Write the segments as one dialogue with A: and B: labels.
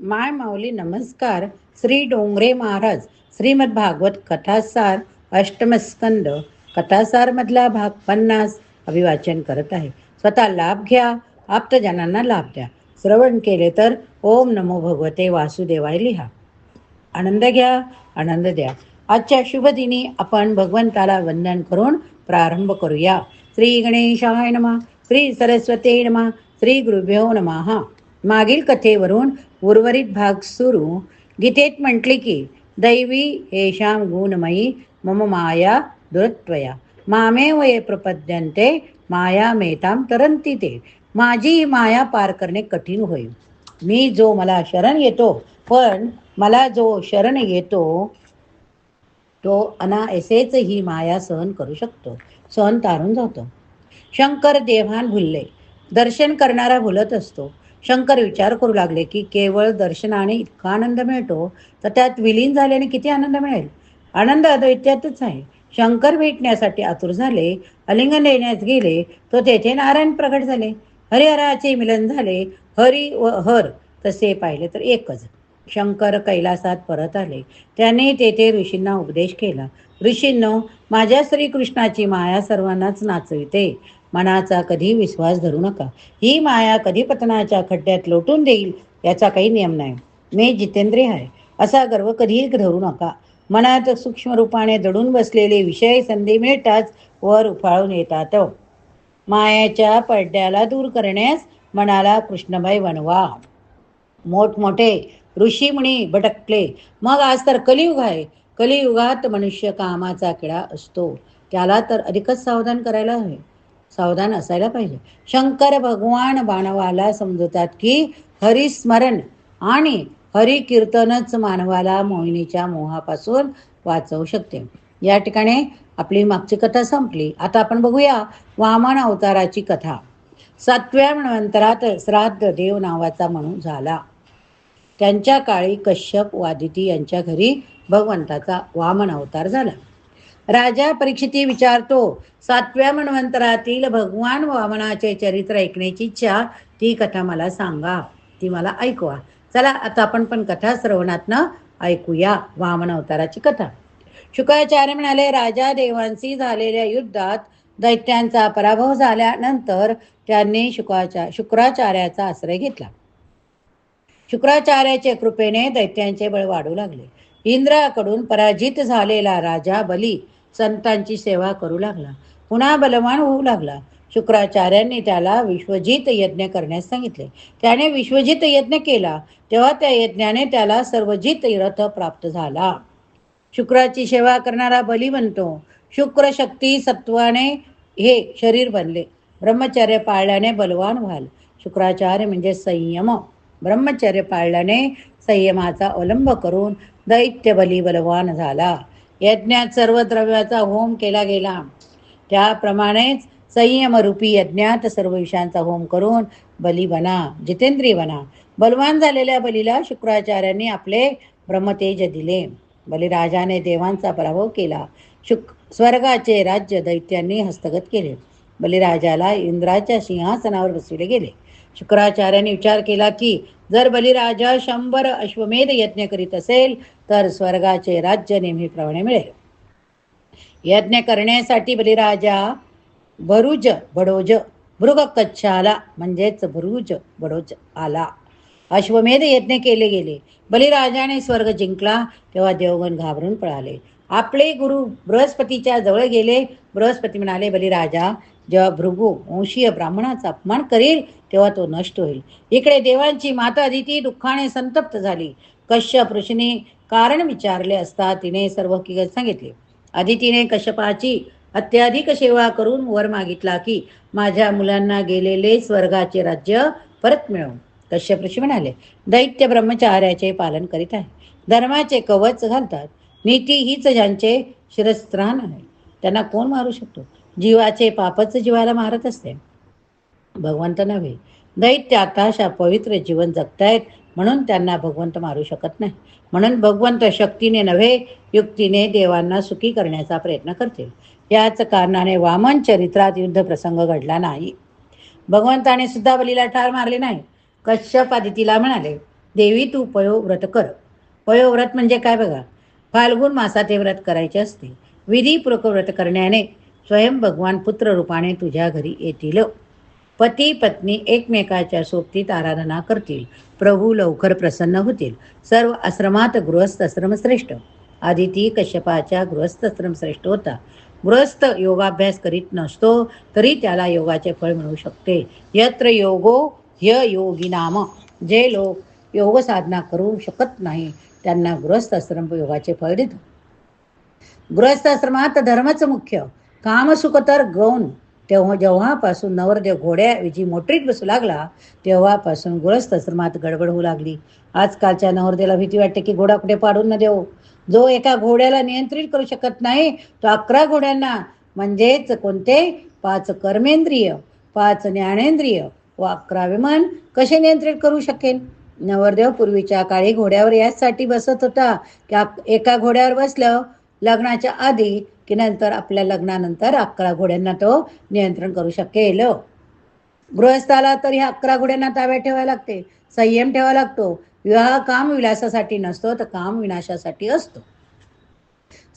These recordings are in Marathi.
A: माय माऊली नमस्कार. श्री डोंगरे महाराज श्रीमद भागवत कथासार अष्टमस्कंद कथासारमधला भाग पन्नास अभिवाचन करत आहे. स्वतः लाभ घ्या आप्तजनांना लाभ द्या. श्रवण केले तर ओम नमो भगवते वासुदेवाय लिहा. आनंद घ्या आनंद द्या. आजच्या शुभदिनी आपण भगवंताला वंदन करून प्रारंभ करूया. श्री गणेशाय नमा श्री सरस्वती नमा श्री गुरुभ्यो नमः. मागील कथेवरून उर्वरित भाग सुरू. गीतेत म्हटले की दैवी येशाम गुणमयी मम माया दुरत्वया. मामे वये प्रपद्यंते माया मेताम तरंती ते. माझी माया पार करणे कठीण होईल. मी जो मला शरण येतो पण मला जो शरण येतो तो अनायसेच ही माया सहन करू शकतो. सहन तारून जातो. शंकर देवान भुलले. दर्शन करणारा भुलत असतो. शंकर विचार करू लागले की केवळ दर्शनाने इतका आनंद मिळतो तर त्यात विलीन झाल्याने किती आनंद मिळेल? आनंद अद्वैत्यातच आहे. शंकर भेटण्यासाठी आतुर झाले अलिंगन देण्यास गेले तो तेथे नारायण प्रकट झाले. हरिहराचे मिलन झाले हरी व हर तसे पाहिले तर एकच. शंकर कैलासात परत आले. त्याने तेथे ऋषींना उपदेश केला. ऋषींनो माझ्या श्रीकृष्णाची माया सर्वांनाच नाचविते. मनाचा कधी विश्वास धरू नका. ही माया कधी पतनाच्या खड्ड्यात लोटून देईल याचा काही नियम नाही. मी जितेंद्रिय आहे. असा गर्व कधीही धरू नका. मनात सूक्ष्म रूपाने दडून बसलेले विषय संधी मिळताच वर उफाळून येतात. मायाच्या पडद्याला दूर करण्यास मनाला कृष्णबाई बनवा मोठमोठे ऋषीमुनी भटकले. मग आज तर कलियुग आहे. कलियुगात मनुष्य कामाचा किडा असतो. त्याला तर अधिकच सावधान करायला हवे. सावधान असायला पाहिजे. शंकर भगवान बाणवाला समजतात की हरिस्मरण आणि हरी कीर्तनच मानवाला मोहिनीच्या मोहापासून वाचवू शकते. या ठिकाणी आपली मागची कथा संपली. आता आपण बघूया वामन अवताराची कथा. सातव्या मन्वंतरात श्राद्ध देव नावाचा म्हणून झाला. त्यांच्या काळी कश्यप वादिती यांच्या घरी भगवंताचा वामन अवतार झाला. राजा परीक्षिती विचारतो सातव्या मन्वंतरातील भगवान वामनाचे चरित्र ऐकण्याची इच्छा ती कथा मला सांगा ती मला ऐकवा. चला आता आपण पण कथा श्रवणातनं ऐकूया वामन अवताराची कथा. शुक्राचार्य म्हणाले राजा देवांशी झालेल्या युद्धात दैत्यांचा पराभव झाल्यानंतर त्यांनी शुक्राचा शुक्राचार्याचा आश्रय घेतला. शुक्राचार्याच्या कृपेने दैत्यांचे बळ वाढू लागले. इंद्राकडून पराजित झालेला राजा बली संतांची सेवा करू लागला. पुन्हा बलवान होऊ लागला. शुक्राचार्यांनी त्याला विश्वजित यज्ञ करण्यास सांगितले. त्याने विश्वजित यज्ञ केला. तेव्हा त्या यज्ञाने त्याला सर्वजित रथ प्राप्त झाला. शुक्राची सेवा करणारा बली बनतो. शुक्र शक्ती सत्वाने हे शरीर बनले. ब्रह्मचर्य पाळल्याने बलवान व्हाल. शुक्राचार्य म्हणजे संयम. ब्रह्मचर्य पाळल्याने संयमाचा अवलंब करून दैत्य बली बलवान झाला. यज्ञात सर्व द्रव्याचा होम केला गेला. त्याप्रमाणेच संयमरूपी यज्ञात सर्व विषयांचा होम करून बली बना जितेंद्रिय बना. बलवान झालेल्या बलीला शुक्राचार्यांनी आपले ब्रह्मतेज दिले. बलिराजाने देवांचा पराभव केला. शुक स्वर्गाचे राज्य दैत्यांनी हस्तगत केले. बलिराजाला इंद्राच्या सिंहासनावर बसविले गेले. शुक्राचार्यांनी विचार केला की जर बलिराजा शंभर अश्वमेध यज्ञ करीत असेल तर स्वर्गाचे राज्य नेहमीप्रमाणे मिळेल. यज्ञ करण्यासाठी बलिराजा भरुज बडोज भृग कच्छाला म्हणजेच भरुज बडोज आला. अश्वमेध यज्ञ केले गेले. बलिराजाने स्वर्ग जिंकला तेव्हा देवगण घाबरून पळाले. आपले गुरु बृहस्पतीच्या जवळ गेले. बृहस्पती म्हणाले बलिराजा जेव्हा भृगू वंशीय ब्राह्मणाचा अपमान करील तेव्हा तो नष्ट होईल. इकडे देवांची माता अदिती दुःखाने संतप्त झाली. कश्यप ऋषीने कारण विचारले असता तिने सर्व हकीकत सांगितले. तिने कश्यपाची अत्याधिक सेवा करून वर मागितला की माझ्या मुलांना गेलेले स्वर्गाचे राज्य परत मिळव. कश्यप ऋषी म्हणाले दैत्य ब्रह्मचार्याचे पालन करीत आहे. धर्माचे कवच घालतात. नीती हीच ज्यांचे शिरस्त्राण आहे. त्यांना कोण मारू शकतो? जीवाचे पापच जीवाला मारत असते. भगवंत नव्हे. दैत्य आताशा पवित्र जीवन जगतायत म्हणून त्यांना भगवंत मारू शकत नाही. म्हणून भगवंत शक्तीने नव्हे युक्तीने देवांना सुखी करण्याचा प्रयत्न करतील. याच कारणाने वामन चरित्रात युद्ध प्रसंग घडला नाही. भगवंताने सुद्धा बलीला ठार मारले नाही. कश्यप आदितीला म्हणाले देवी तू पयोव्रत कर. पयोव्रत म्हणजे काय बघा? फाल्गुन मासात हे व्रत करायचे असते. विधीपूर्वक व्रत करण्याने स्वयं भगवान पुत्र रूपाने तुझ्या घरी येतील. पती पत्नी एकमेकाच्या सोबतीत आराधना करतील. प्रभू लवकर प्रसन्न होतील. सर्व आश्रमात गृहस्थ आश्रम श्रेष्ठ आदिती कश्यपाच्या गृहस्थ आश्रम श्रेष्ठ होता. गृहस्थ योगाभ्यास करीत नसतो तरी त्याला योगाचे फळ मिळू शकते. यत्र योगो ह्य योगी नाम जे लोक योग साधना करू शकत नाही त्यांना गृहस्थ आश्रम योगाचे फळ देतो. गृहस्थ आश्रमात धर्मच मुख्य. कामसुख तर गौण. तेव्हा जेव्हापासून नवरदेव घोड्याऐवजी मोटरीत बसू लागला तेव्हापासून गुळस्त आश्रमात गडबड होऊ लागली. आजकालच्या नवरदेला भीती वाटते की घोडा कुठे पाडून न देऊ. जो एका घोड्याला नियंत्रित करू शकत नाही तो अकरा घोड्यांना म्हणजेच कोणते? पाच कर्मेंद्रिय पाच ज्ञानेंद्रिय व अकरा विमान कसे नियंत्रित करू शकेल? नवरदेव पूर्वीच्या काळी घोड्यावर याचसाठी बसत होता. की एका घोड्यावर बसलं लग्नाच्या आधी की नंतर आपल्या लग्नानंतर अकरा घोड्यांना तो नियंत्रण करू शकेल. गृहस्थाला तर ह्या अकरा घोड्यांना ताब्यात ठेवायला लागते. संयम ठेवावा लागतो. विवाह काम विलासासाठी नसतो तर काम विनाशासाठी असतो.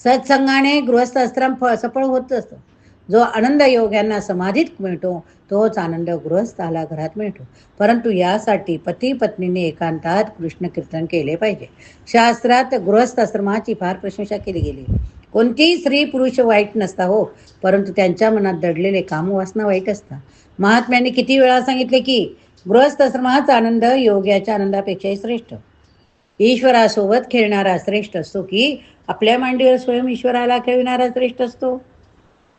A: सत्संगाने गृहस्थ आश्रम सफळ होत असतो. जो आनंद योग यांना समाधीत मिळतो तोच आनंद गृहस्थाला घरात मिळतो. परंतु यासाठी पती पत्नीने एकांतात कृष्ण कीर्तन केले पाहिजे. शास्त्रात गृहस्थ आश्रमाची फार प्रशंसा केली गेली. कोणतीही स्त्री पुरुष वाईट नसता हो परंतु त्यांच्या मनात दडलेले कामवासना वाईट असतात. महात्म्यांनी किती वेळा सांगितले की गृहस्थ आश्रमाचा आनंद योग्याच्या आनंदापेक्षाही श्रेष्ठ. ईश्वरासोबत खेळणारा श्रेष्ठ असतो की आपल्या मांडीवर स्वयं ईश्वराला खेळणारा श्रेष्ठ असतो?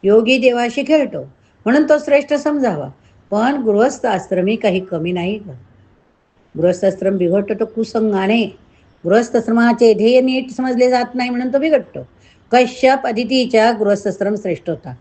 A: योगी देवाशी खेळतो. म्हणून तो श्रेष्ठ समजावा. पण गृहस्थ आश्रमी काही कमी नाही गृहस्थ आश्रम बिघडतो तो कुसंगाने. गृहस्थ आश्रमाचे ध्येय नीट समजले जात नाही म्हणून तो बिघडतो. कश्यप अदितीच्या गृहस्थश्रम श्रेष्ठ होता.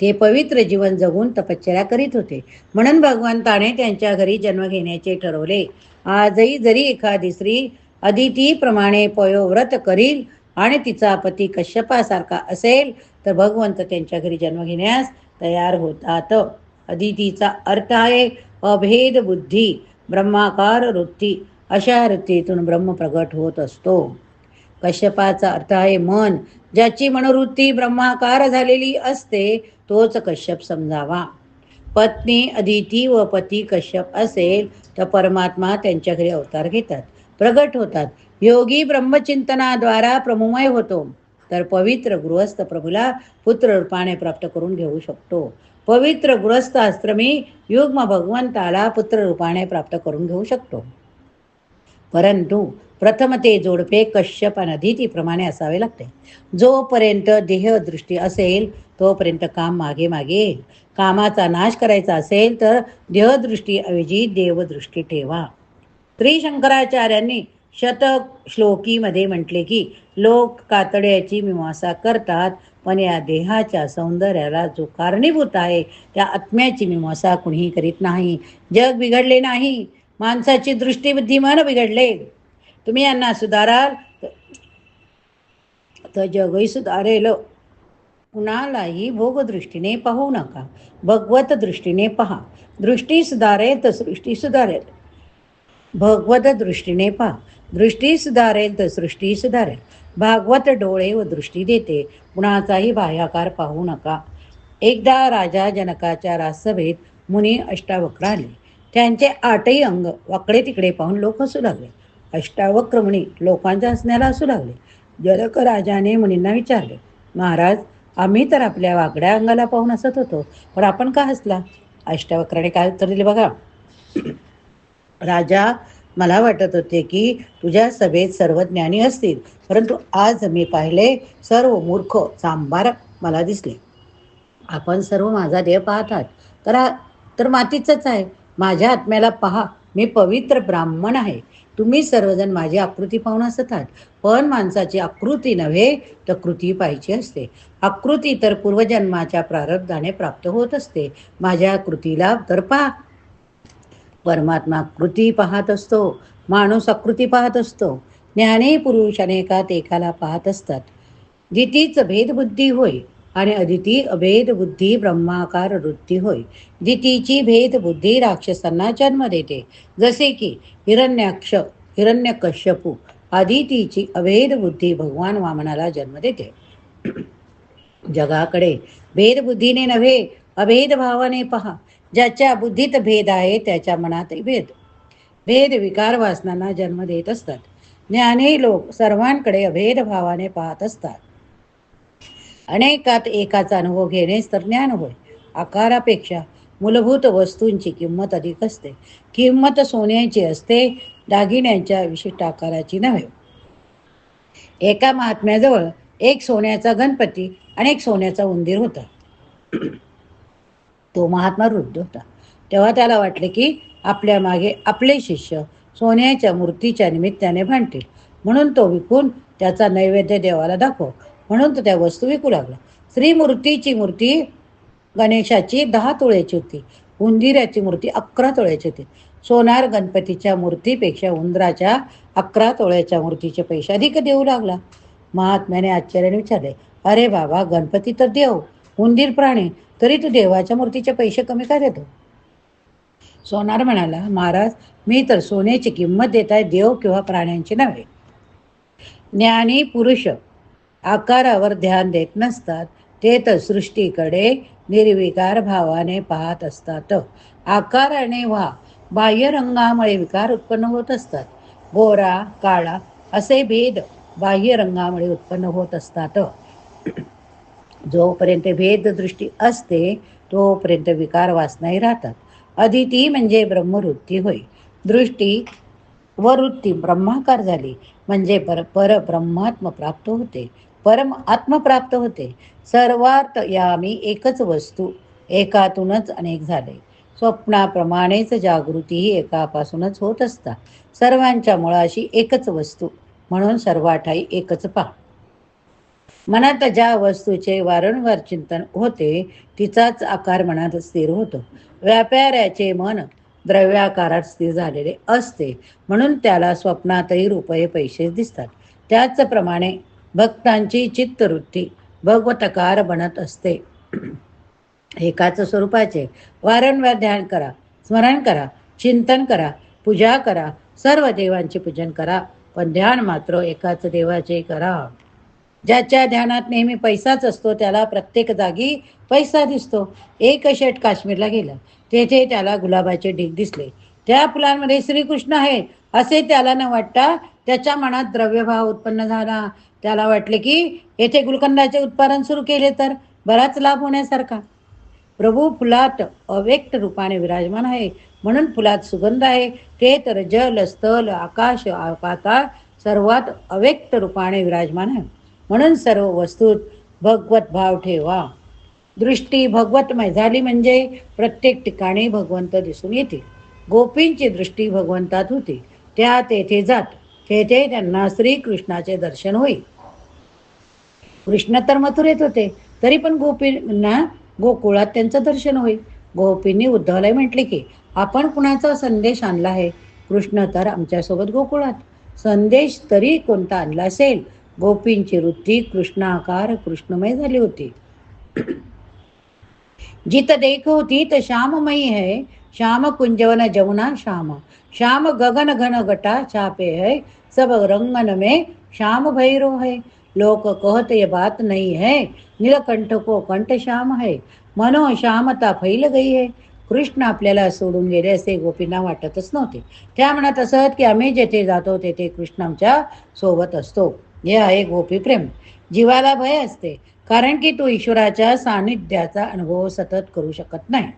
A: ते पवित्र जीवन जगून तपश्चर्या करीत होते. म्हणून भगवंताने त्यांच्या घरी जन्म घेण्याचे ठरवले. आजही जरी एखादी स्त्री अदितीप्रमाणे पयोव्रत करील आणि तिचा पती कश्यपासारखा असेल तर भगवंत त्यांच्या घरी जन्म घेण्यास तयार होतात. अदितीचा अर्थ आहे अभेद बुद्धी ब्रह्माकार वृत्ती. अशा वृत्तीतून ब्रह्म प्रगट होत असतो. कश्यपाचा अर्थ आहे मन. ज्याची मनोवृत्ती ब्रह्माकार झालेली असते तोच कश्यप समजावा. पत्नी अदिती व पती कश्यप असेल तर परमात्मा त्यांच्या घरी अवतार घेतात. प्रगट होतात. योगी ब्रह्मचिंतनाद्वारा प्रमुमय होतो. तर पवित्र गृहस्थ प्रभूला पुत्र रूपाने प्राप्त करून घेऊ शकतो. पवित्र गृहस्थ आश्रमी युग्म भगवंताला पुत्र रूपाने प्राप्त करून घेऊ शकतो. परंतु प्रथम ते जोडपे कश्यप प्रमाणे असावे लागते. जोपर्यंत देहदृष्टी असेल तोपर्यंत काम मागे मागे येईल. कामाचा नाश करायचा असेल तर देहदृष्टीऐवजी देवदृष्टी ठेवा. त्रिशंकराचार्यांनी शतक श्लोकीमध्ये म्हटले की लोक कातड्याची मीमांसा करतात पण या देहाच्या सौंदर्याला जो कारणीभूत आहे त्या आत्म्याची मीमांसा कुणीही करीत नाही. जग बिघडले नाही माणसाची दृष्टी बुद्धिमान बिघडले. तुम्ही यांना सुधाराल तर जगही सुधारेल. कुणालाही भोगदृष्टीने पाहू नका भगवत दृष्टीने पहा. दृष्टी सुधारेल तर सृष्टी सुधारेल. भगवत दृष्टीने पहा. दृष्टी सुधारेल तर सृष्टी सुधारेल. भागवत डोळे व दृष्टी देते. कुणाचाही बाह्याकार पाहू नका. एकदा राजा जनकाच्या राजसभेत मुनी अष्टावक्र आले त्यांचे आठही अंग वाकडे तिकडे पाहून लोक हसू लागले. अष्टावक्र मुनी लोकांच्या हसण्याला असू लागले. जनक राजाने मुनींना विचारले महाराज आम्ही तर आपल्या वाकड्या अंगाला पाहून हसत होतो पण आपण का हसला? अष्टावक्राने काय उत्तर दिले बघा. राजा मला वाटत होते की तुझ्या सभेत सर्व ज्ञानी असतील. परंतु आज मी पाहिले सर्व मूर्ख सांबार मला दिसले. आपण सर्व माझा देह पाहतात. तर तर मातीचंच आहे. माझ्या आत्म्याला पहा मी पवित्र ब्राह्मण आहे. तुम्ही सर्वजण माझी आकृती पाहून असतात पण माणसाची आकृती नव्हे तर कृती पाहिजे असते. आकृती तर पूर्वजन्माच्या प्रारब्धाने प्राप्त होत असते. माझ्या कृतीला तर पहा परमात्मा कृती पाहत असतो माणूस आकृती पाहत असतो ज्ञाने पुरुष अनेकात एकाला पाहत असतात. जितीच भेदबुद्धी होय आणि अदिती अभेद बुद्धी ब्रह्माकार वृत्ती होय. दितीची भेद बुद्धी राक्षसांना जन्म देते. जसे की हिरण्याक्ष हिरण्यकश्यपू आदितीची अभेद बुद्धी भगवान वामनाला जन्म देते. जगाकडे भेदबुद्धीने नव्हे अभेद भावाने पहा. ज्याच्या बुद्धीत भेद आहे त्याच्या मनातही भेद. भेद विकार वासनांना जन्म देत असतात. ज्ञानी लोक सर्वांकडे अभेद भावाने पाहत असतात. अनेकात एकाचा अनुभव घेणेच तर ज्ञान होय. आकारापेक्षा मूलभूत वस्तूंची किंमत अधिक असते. किंमत सोन्याची असते दागिन्यांच्या विशिष्ट आकाराची नव्हे. एका महात्म्याजवळ एक सोन्याचा गणपती आणि एक सोन्याचा उंदीर होता. तो महात्मा वृद्ध होता. तेव्हा त्याला वाटले की आपल्या मागे आपले शिष्य सोन्याच्या मूर्तीच्या निमित्ताने भांडतील. म्हणून तो विकून त्याचा नैवेद्य देवाला दाखव. म्हणून तो त्या वस्तू विकू लागला. श्रीमूर्तीची मूर्ती गणेशाची दहा तोळ्याची होती. उंदिराची मूर्ती अकरा तोळ्याची होती. सोनार गणपतीच्या मूर्तीपेक्षा उंदराच्या अकरा तोळ्याच्या मूर्तीचे पैसे अधिक देऊ लागला. महात्म्याने आश्चर्याने विचारले अरे बाबा गणपती तर देव उंदीर प्राणी तरी तू देवाच्या मूर्तीचे पैसे कमी का देतो? सोनार म्हणाला महाराज मी तर सोन्याची किंमत देत आहे देव किंवा प्राण्यांची नव्हे. ज्ञानी पुरुष आकारावर ध्यान देत नसतात ते तर सृष्टीकडे निर्विकार भावाने पाहत असतात. आकाराने वा बाह्य रंगामुळे विकार उत्पन्न होत असतात. गोरा काळा असे भेद बाह्य रंगामुळे उत्पन्न होत असतात. जोपर्यंत भेददृष्टी असते तोपर्यंत विकार वासनाही राहतात. अदिती म्हणजे ब्रह्मवृत्ती होय. दृष्टी व वृत्ती ब्रह्माकार झाली. म्हणजे पर पर ब्रह्मात्म प्राप्त होते. परम आत्म प्राप्त होते. सर्वात यामी एकच वस्तू. एकातूनच अनेक झाले. स्वप्नाप्रमाणेच जागृती ही एकापासूनच होत असता. सर्वांच्या मुळाशी एकच वस्तू. म्हणून सर्वाठाई एकच पहा. मनात ज्या वस्तूचे वारंवार चिंतन होते तिचाच आकार मनात स्थिर होतो. व्यापाऱ्याचे मन द्रव्याकारात स्थिर झालेले असते. म्हणून त्याला स्वप्नातही रुपये पैसे दिसतात. त्याचप्रमाणे भक्तांची चित्तवृत्ती भगवतकार बनत असते. एकाच स्वरूपाचे वारंवार ध्यान करा स्मरण करा चिंतन करा पूजा करा सर्व देवांचे पूजन करा पण ध्यान मात्र एकाच देवाचे करा. ज्याच्या ध्यानात नेहमी पैसाच असतो त्याला प्रत्येक जागी पैसा दिसतो. एक शेट काश्मीरला गेलं. तेथे त्याला गुलाबाचे ढीग दिसले. त्या फुलांमध्ये श्रीकृष्ण आहे असे त्याला न वाटता त्याच्या मनात द्रव्यभाव उत्पन्न झाला. त्याला वाटले की येथे गुलकंदाचे उत्पादन सुरू केले तर बराच लाभ होण्यासारखा. प्रभू फुलात अव्यक्त रूपाने विराजमान आहे. म्हणून फुलात सुगंध आहे. ते तर जल स्थल आकाश पाताळ सर्वात अव्यक्त रूपाने विराजमान आहे. म्हणून सर्व वस्तूत भगवत भाव ठेवा. दृष्टी भगवतमय झाली म्हणजे प्रत्येक ठिकाणी भगवंत दिसून येतील. गोपींची दृष्टी भगवंतात होती. त्या तेथे जात तेथे त्यांना श्रीकृष्णाचे दर्शन होईल. कृष्ण तर मथुरेत होते तरी पण गोपींना गोकुळात त्यांचं दर्शन होईल. गोपींनी उद्धवला म्हटले की आपण कुणाचा संदेश आणला आहे? कृष्ण तर आमच्यासोबत गोकुळात. संदेश तरी कोणता आणला असेल? गोपींची वृत्ती कृष्णाकार कृष्णमय झाली होती. जित देख होती तर श्याममयी है. श्याम कुंजवन जमुना श्याम. श्याम गगन घन गटा छापे है. सब रंगन में श्याम भैरो है. लोक कहत ये बात नहीं है. नीलकंठ को कंठ श्याम है. मनो श्यामता फैल गई है. कृष्ण आपल्याला सोडून गेले असे गोपींना वाटतच नव्हते. त्या म्हणत असत की आम्ही जेथे जातो तेथे कृष्ण आमच्यासोबत असतो. हे आहे गोपी प्रेम. जीवाला भय असते कारण की तो ईश्वराच्या सानिध्याचा अनुभव सतत करू शकत नाही.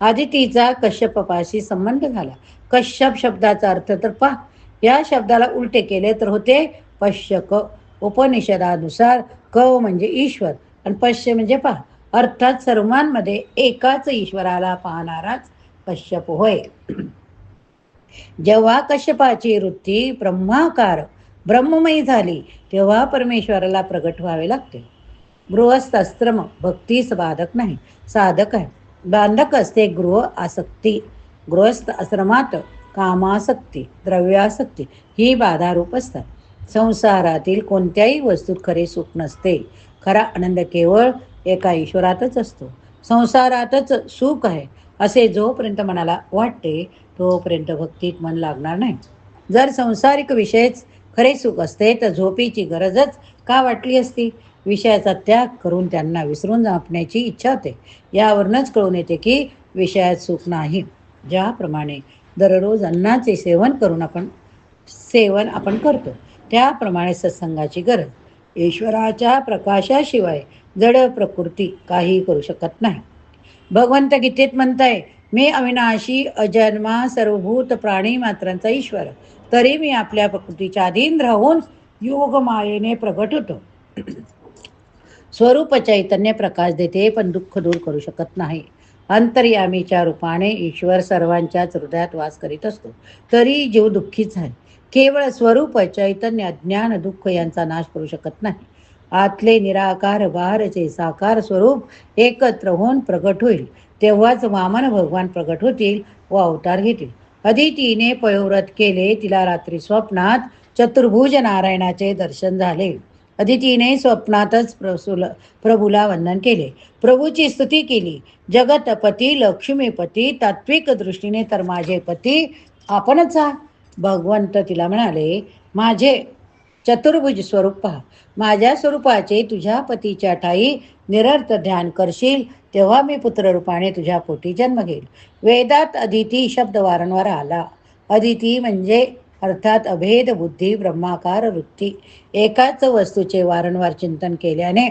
A: आदितीचा कश्यपाशी संबंध झाला. कश्यप शब्दाचा अर्थ तर पहा. या शब्दाला उलटे केले तर होते पश्यक उपनिषदानुसार क म्हणजे ईश्वर आणि पश्य म्हणजे पहा. अर्थात सर्वांमध्ये एकाच ईश्वराला पाहणाराच कश्यप होय. जेव्हा कश्यपाची वृत्ती ब्रह्माकार ब्रह्ममयी झाली तेव्हा परमेश्वराला प्रगट व्हावे लागते. गृहस्थ आश्रम भक्तीस बाधक नाही साधक आहे. बांधक असते गृह आसक्ती. गृहस्थ आश्रमात कामासक्ती द्रव्यासक्ती ही बाधारूप असतात. संसारातील कोणत्याही वस्तूत खरे सुख नसते. खरा आनंद केवळ एका ईश्वरातच असतो. संसारातच सुख आहे असे जोपर्यंत मनाला वाटते तोपर्यंत भक्तीत मन लागणार नाही. जर संसारिक विषयच खरे सुख असते तर झोपीची गरजच का वाटली असती? विषयाचा त्याग करून त्यांना विसरून जापण्याची इच्छा होते. यावरूनच कळून येते की विषयात सुख नाही. ज्याप्रमाणे दररोज अन्नाचे सेवन करून आपण सेवन आपण करतो त्याप्रमाणे सत्संगाची गरज. ईश्वराच्या प्रकाशाशिवाय जड प्रकृती काही करू शकत नाही. भगवंत गीतेत म्हणताय मी अविनाशी अजन्मा सर्वभूत प्राणी मात्रांचा ईश्वर. तरी मी आपल्या प्रकृतीच्या अधीन राहून योग मायेने प्रगट होतो. स्वरूप चैतन्य प्रकाश देते पण दुःख दूर करू शकत नाही. अंतर्यामीच्या रूपाने ईश्वर सर्वांच्याच हृदयात वास करीत असतो. तरी जीव दुःखीच आहे. केवळ स्वरूप चैतन्य ज्ञान दुःख यांचा नाश करू शकत नाही. आतले निराकार बाहेरचे साकार स्वरूप एकत्र होऊन प्रगट होईल. तेव्हाच वामन भगवान प्रगट होतील व अवतार घेतील. अदितीने पयोव्रत केले तिला रात्री स्वप्नात चतुर्भुज नारायणाचे दर्शन झाले. अदितीने स्वप्नातच प्रसुल प्रभूला वंदन केले. प्रभूची स्तुती केली. जगतपती लक्ष्मीपती तात्विक दृष्टीने तर माझे पती आपणच आहात. भगवंत तिला म्हणाले माझे चतुर्भुज स्वरूप पहा. माझ्या स्वरूपाचे तुझ्या पतीच्या ठाई निरर्थ ध्यान करशील तेव्हा मी पुत्ररूपाने तुझ्या पोटी जन्म घेईल. वेदात अदिती शब्द वारंवार आला. अदिती म्हणजे अर्थात अभेद बुद्धी ब्रह्माकार वृत्ती. एकाच वस्तूचे वारंवार चिंतन केल्याने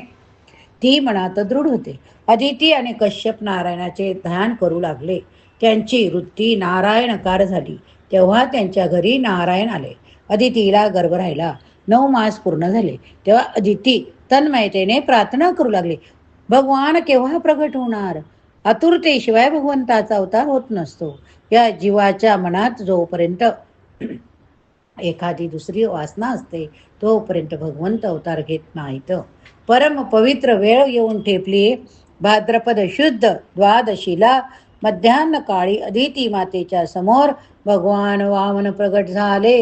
A: ती मनात दृढ होते. अदिती आणि कश्यप नारायणाचे ध्यान करू लागले. त्यांची वृत्ती नारायणकार झाली. तेव्हा त्यांच्या घरी नारायण आले. अदितीला गर्भ राहिला. नऊ मास पूर्ण झाले. तेव्हा अदिती तन्मयतेने प्रार्थना करू लागले. भगवान केव्हा प्रगट होणार? आतुरतेशिवाय भगवंताचा अवतार होत नसतो. या जीवाच्या मनात जोपर्यंत एखादी दुसरी वासना असते तोपर्यंत भगवंत अवतार घेत नाहीत. परम पवित्र वेळ येऊन ठेपली. भाद्रपद शुद्ध द्वादशीला मध्यान्ह काळी अदिती मातेच्या समोर भगवान वामन प्रगट झाले.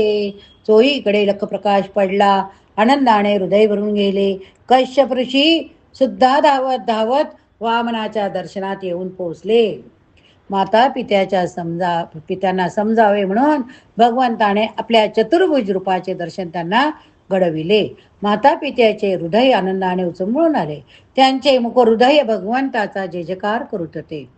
A: चोहीकडे लखप्रकाश पडला. आनंदाने हृदय भरून गेले. कश्यप ऋषी सुद्धा धावत धावत वामनाच्या दर्शनात येऊन पोहोचले. माता पित्याच्या समजा पित्यांना समजावे म्हणून भगवंताने आपल्या चतुर्भुज रूपाचे दर्शन त्यांना घडविले. माता पित्याचे हृदय आनंदाने उचंबळून आले. त्यांचे मुख हृदय भगवंताचा जे जकार होते.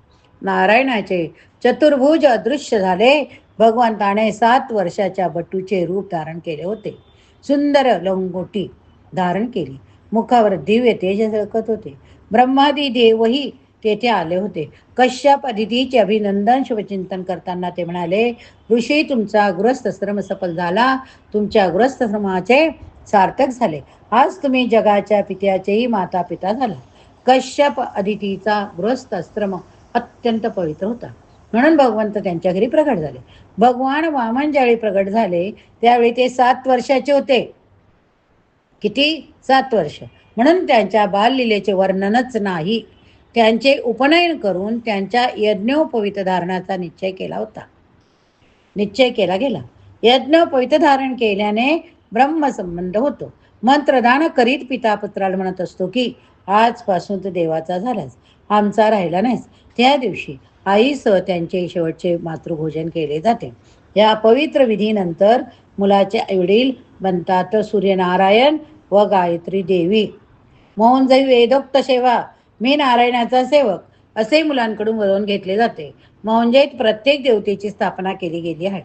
A: नारायणाचे चतुर्भुज अदृश्य झाले. भगवंताने सात वर्षाच्या बटूचे रूप धारण केले होते. सुंदर लंगोटी धारण केली. मुखावर दिव्य तेज झळकत होते. ब्रह्मादी देवही तेथे आले होते. कश्यप अदितीचे अभिनंदन शुभचिंतन करताना ते म्हणाले ऋषी तुमचा गृहस्थश्रम सफल झाला. तुमच्या गृहस्थश्रमाचे सार्थक झाले. आज तुम्ही जगाच्या पित्याचेही माता पिता झाला. कश्यप अदितीचा गृहस्थाश्रम अत्यंत पवित्र होता. म्हणून भगवंत त्यांच्या घरी प्रगट झाले. भगवान वामन ज्यावेळी प्रगट झाले त्यावेळी ते सात वर्षाचे होते. किती? सात वर्ष. म्हणून त्यांच्या बाललीलेचे वर्णनच नाही. त्यांचे उपनयन करून त्यांच्या यज्ञोपवित धारणाचा निश्चय केला होता. निश्चय केला गेला. यज्ञोपवित धारण केल्याने ब्रह्मसंबंध होतो. मंत्रदान करीत पिता पुत्राला म्हणत असतो की आजपासून तर देवाचा झालास. आमचा राहिला नाहीस. त्या दिवशी आईसह त्यांचे शेवटचे मातृभोजन केले जाते. या पवित्र विधीनंतर मुलाचे आईवडील बनतात सूर्यनारायण व गायत्री देवी. मोहन जाई वेदोक्त सेवा मी नारायणाचा सेवक असे मुलांकडून वळवून घेतले जाते. म्हणजेच प्रत्येक देवतेची स्थापना केली गेली आहे.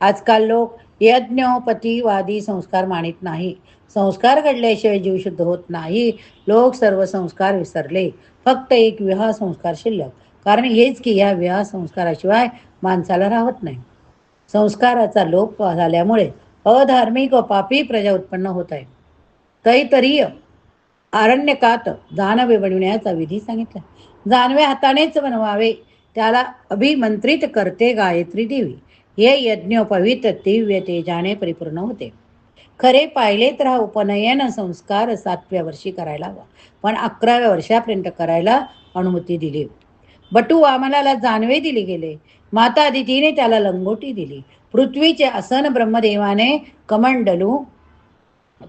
A: आजकाल लोक यज्ञोपतीवादी संस्कार मानित नाही. संस्कार घडल्याशिवाय जीव शुद्ध होत नाही. लोक सर्व संस्कार विसरले. फक्त एक विवाह संस्कार शिल्लक. कारण हेच की या विवाह संस्काराशिवाय माणसाला राहत नाही. संस्काराचा लोप झाल्यामुळे अधार्मिक व पापी प्रजा उत्पन्न होत आहे. तैतरीय आरण्यकात जानवे बनविण्याचा विधी सांगितला. जानवे हातानेच बनवावे त्याला अभिमंत्रित करते गायत्री देवी. हे यज्ञोपवित दिव्य तेजाने परिपूर्ण होते. खरे पाहिले तर हा उपनयन संस्कार सातव्या वर्षी करायला हवा. पण अकराव्या वर्षापर्यंत करायला अनुमती दिली. बटू वामनाला जानवे दिले गेले. माता अदितीने त्याला लंगोटी दिली. पृथ्वीचे आसन ब्रह्मदेवाने कमंडलू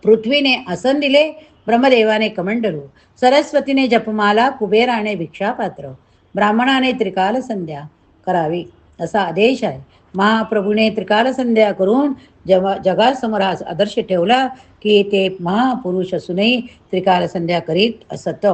A: पृथ्वीने आसन दिले ब्रह्मदेवाने कमंडलू. सरस्वतीने जपमाला कुबेराने भिक्षापात्र. ब्राह्मणाने त्रिकाल संध्या करावी. असा आदेश आहे. महाप्रभूने त्रिकाल संध्या करून जेव्हा जगासमोर हा आदर्श ठेवला की ते महापुरुष असूनही त्रिकाल संध्या करीत असत.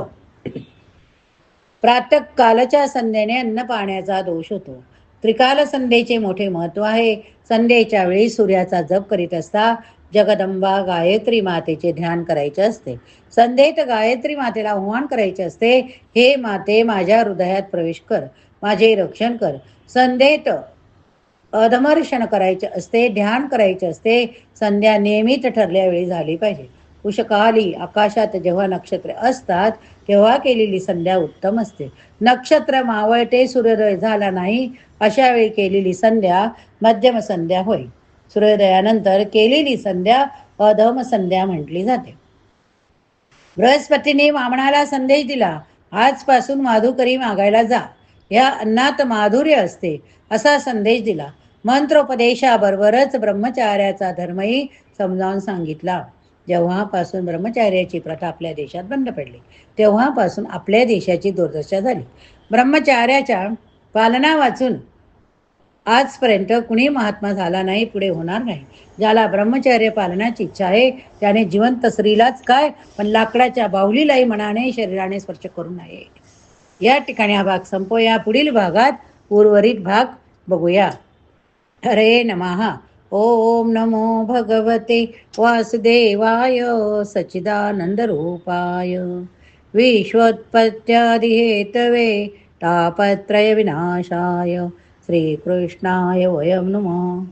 A: प्रातः कालच्या संध्येने अन्न पाण्याचा दोष होतो. त्रिकाल संध्येचे मोठे महत्त्व आहे. संध्येच्या वेळी सूर्याचा जप करीत असता जगदंबा गायत्री मातेचे ध्यान करायचे असते. संध्येत गायत्री मातेला आव्हान करायचे असते हे माते माझ्या हृदयात प्रवेश कर माझे रक्षण कर. संध्येत अधमर्षण करायचे असते ध्यान करायचे असते संध्या नियमित ठरल्या वेळी झाली पाहिजे. उषकाली आकाशात जेव्हा नक्षत्रे असतात तेव्हा केलेली संध्या उत्तम असते. नक्षत्र मावळते सूर्योदय झाला नाही अशा वेळी केलेली संध्या मध्यम संध्या होय. सूर्योदयानंतर केलेली संध्या अधम संध्या म्हटली जाते. बृहस्पतीने वामणाला संदेश दिला आजपासून माधुकरी मागायला जा. या अन्नात माधुर्य असते असा संदेश दिला. मंत्रोपदेशाबरोबरच ब्रह्मचार्याचा धर्मही समजावून सांगितला. जेव्हापासून ब्रह्मचार्याची प्रथा आपल्या देशात बंद पडली तेव्हापासून आपल्या देशाची दुर्दशा झाली. ब्रह्मचार्याच्या पालना वाचून आजपर्यंत कुणी महात्मा झाला नाही पुढे होणार नाही. ज्याला ब्रह्मचर्य पालनाची इच्छा आहे त्याने जिवंत स्त्रीलाच काय पण लाकडाच्या बाहुलीलाही मनाने शरीराने स्पर्श करू नये. या ठिकाणी हा भाग संपवूया. पुढील भागात उर्वरित भाग बघूया. हरे नमः। ओम नमो भगवते वासुदेवाय सच्चिदानंदरूपाय विश्वोत्पत्त्यादिहेतवे तापत्रयविनाशाय श्रीकृष्णाय वयं नमः